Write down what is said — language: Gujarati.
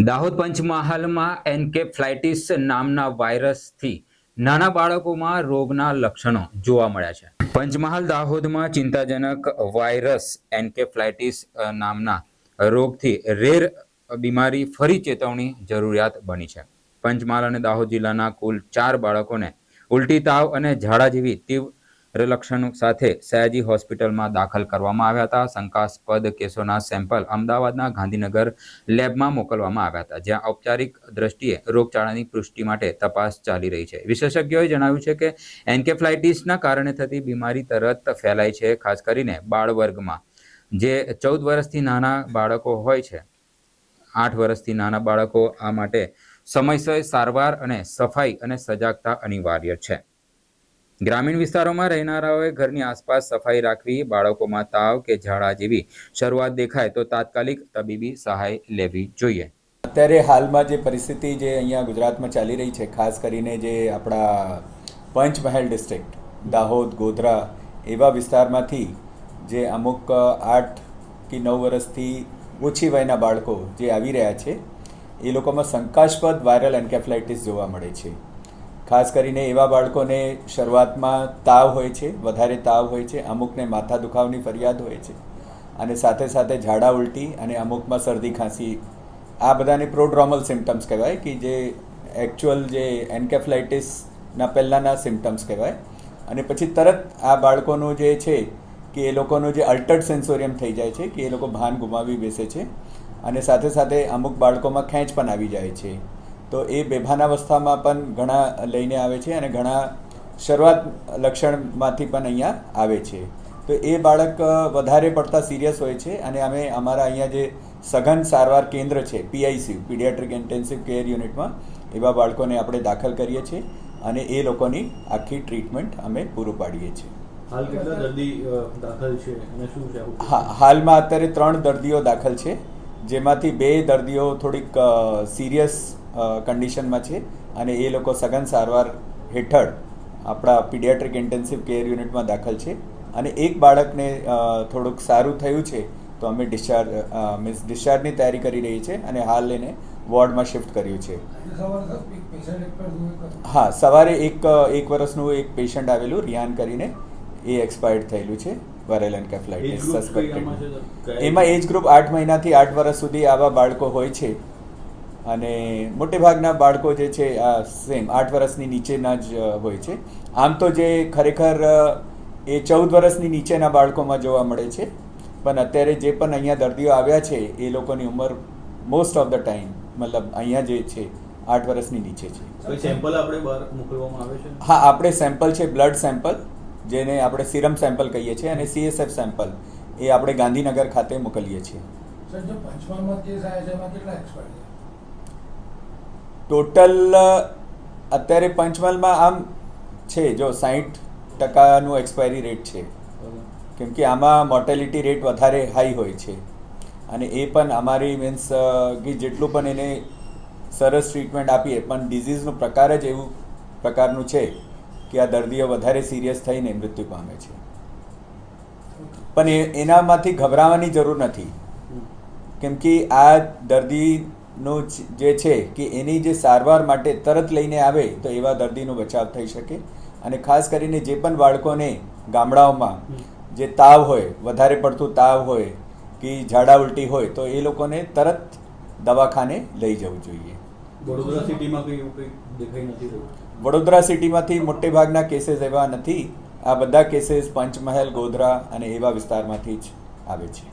દાહોદ પંચમહાલમાં એન્કેફ્લાઇટિસ નામના વાયરસથી નાના બાળકોમાં રોગના લક્ષણો જોવા મળ્યા છે. પંચમહાલ દાહોદમાં ચિંતાજનક વાયરસ એનકે ફ્લાઇટિસ નામના રોગથી રેર બીમારી ફરી ચેતવણી જરૂરિયાત બની છે. પંચમહાલ અને દાહોદ જિલ્લાના કુલ ચાર બાળકોને ઉલટી તાવ અને ઝાડા જેવી તીવ્ર લક્ષણો સાથે સયાજી હોસ્પિટલમાં દાખલ કરવામાં આવ્યા હતા. શંકાસ્પદ કેસોના સેમ્પલ અમદાવાદના ગાંધીનગર લેબમાં મોકલવામાં આવ્યા હતા, જ્યાં ઔપચારિક દ્રષ્ટિએ રોગચાળાની પુષ્ટિ માટે તપાસ ચાલી રહી છે. વિશેષજ્ઞોએ જણાવ્યું છે કે એન્કેફ્લાઇટિસના કારણે થતી બીમારી તરત ફેલાય છે, ખાસ કરીને બાળ વર્ગમાં જે ચૌદ વર્ષથી નાના બાળકો હોય છે, આઠ વર્ષથી નાના બાળકો આ માટે સમયસર સારવાર અને સફાઈ અને સજાગતા અનિવાર્ય છે. ગ્રામીણ વિસ્તારોમાં રહેનારાઓએ ઘરની આસપાસ સફાઈ રાખવી બાળકોમાં તાવ કે ઝાડા જેવી શરૂઆત દેખાય તો તાત્કાલિક તબીબી સહાય લેવી જોઈએ. અત્યારે હાલમાં જે પરિસ્થિતિ જે અહીંયા ગુજરાતમાં ચાલી રહી છે, ખાસ કરીને જે આપણા પંચમહાલ ડિસ્ટ્રિક્ટ દાહોદ, ગોધરા એવા વિસ્તારમાંથી જે અમુક આઠ કે નવ વર્ષથી ઓછી વયના બાળકો જે આવી રહ્યા છે, એ લોકોમાં શંકાસ્પદ વાયરલ એન્કેફ્લાઇટિસ જોવા મળે છે. ખાસ કરીને એવા બાળકોને શરૂઆતમાં તાવ હોય છે, વધારે તાવ હોય છે, અમુકને માથા દુખાવાની ફરિયાદ હોય છે અને સાથે સાથે ઝાડા ઉલટી અને અમુકમાં શરદી ખાંસી. આ બધાને પ્રોડ્રોમલ સિમ્ટમ્સ કહેવાય કે જે એકચ્યુઅલ જે એન્કેફ્લાઇટિસના પહેલાંના સિમ્ટમ્સ કહેવાય. અને પછી તરત આ બાળકોનું જે છે કે એ લોકોનું જે અલ્ટર્ડ સેન્સોરિયમ થઈ જાય છે કે એ લોકો ભાન ગુમાવી બેસે છે અને સાથે સાથે અમુક બાળકોમાં ખેંચ પણ આવી જાય છે. તો એ બેભાન અવસ્થામાં પણ ઘણા લઈને આવે છે અને ઘણા શરૂઆત લક્ષણમાંથી પણ અહીંયા આવે છે તો એ બાળક વધારે પડતા સિરિયસ હોય છે અને અમે અમારા અહીંયા જે સઘન સારવાર કેન્દ્ર છે પીઆઈસી પીડિયાટ્રિક ઇન્ટેન્સિવ કેર યુનિટમાં એવા બાળકોને આપણે દાખલ કરીએ છીએ અને એ લોકોની આખી ટ્રીટમેન્ટ અમે પૂરું પાડીએ છીએ હાલ કેટલા દર્દી દાખલ છે અને શું છે આવું? હા હાલમાં અત્યારે ત્રણ દર્દીઓ દાખલ છે જેમાંથી બે દર્દીઓ થોડીક સિરિયસ કન્ડિશનમાં છે અને એ લોકો સઘન સારવાર હેઠળ આપણા પીડિયાટ્રિક ઇન્ટેન્સિવ કેર યુનિટમાં દાખલ છે. અને એક બાળકને થોડુંક સારું થયું છે તો અમે ડિસ્ચાર્જ મીન્સ ડિસ્ચાર્જની તૈયારી કરી રહી છે અને હાલ એને વોર્ડમાં શિફ્ટ કર્યું છે. હા સવારે એક એક વર્ષનું એક પેશન્ટ આવેલું રિયાન કરીને એ એક્સપાયર્ડ થયેલું છે વાયરલ એન્કેફ્લાઇટિસ? સસ્પેક્ટેડ એમાં એજ ગ્રુપ આઠ મહિનાથી આઠ વર્ષ સુધી આવા બાળકો હોય છે. અને મોટે ભાગના બાળકો જે છે આ સેમ આઠ વર્ષની નીચેના જ હોય છે. આમ તો જે ખરેખર એ ચૌદ વર્ષની નીચેના બાળકોમાં જોવા મળે છે. પણ અત્યારે જે પણ અહીંયા દર્દીઓ આવ્યા છે એ લોકોની ઉંમર મોસ્ટ ઓફ ધ ટાઈમ મતલબ અહીંયા જે છે આઠ વર્ષની નીચે છે. સેમ્પલ આપણે બહાર મોકલવામાં આવે છે? હા આપણે સેમ્પલ છે બ્લડ સેમ્પલ જેને આપણે સિરમ સેમ્પલ કહીએ છીએ અને સીએસએફ સેમ્પલ એ આપણે ગાંધીનગર ખાતે મોકલીએ છીએ. સર જો પંચમહાલમાં કેસ આવ્યા છે એમાં કેટલા એક્સપાયર ટોટલ અત્યારે પંચમહાલમાં આમ છે જો સાહીઠ ટકાનું એક્સપાયરી રેટ છે. કેમ કે આમાં મોર્ટેલિટી રેટ વધારે હાઈ હોય છે. અને એ પણ અમારી મીન્સ કે જેટલું પણ એને સરસ ટ્રીટમેન્ટ આપીએ પણ ડિઝીઝનો પ્રકાર જ એવું પ્રકારનું છે કે આ દર્દીઓ વધારે સિરિયસ થઈને મૃત્યુ પામે છે. પણ એ એનામાંથી ગભરાવાની જરૂર નથી. કેમ કે આ દર્દીનો જ- જે છે કે એની જે સારવાર માટે તરત લઈને આવે તો એવા દર્દીનો બચાવ થઈ શકે. અને ખાસ કરીને જે પણ બાળકોને ગામડાઓમાં જે તાવ હોય વધારે પડતું તાવ હોય કે ઝાડા ઉલટી હોય તો એ લોકોને તરત દવાખાને લઈ જવું જોઈએ. વડોદરા સિટીમાં કંઈ એવું કંઈ દેખાઈ નથી રહ્યું? વડોદરા સિટીમાંથી મોટે ભાગના કેસીસ એવા નથી. આ બધા કેસીસ પંચમહાલ ગોધરા અને એવા વિસ્તારમાંથી જ આવે છે.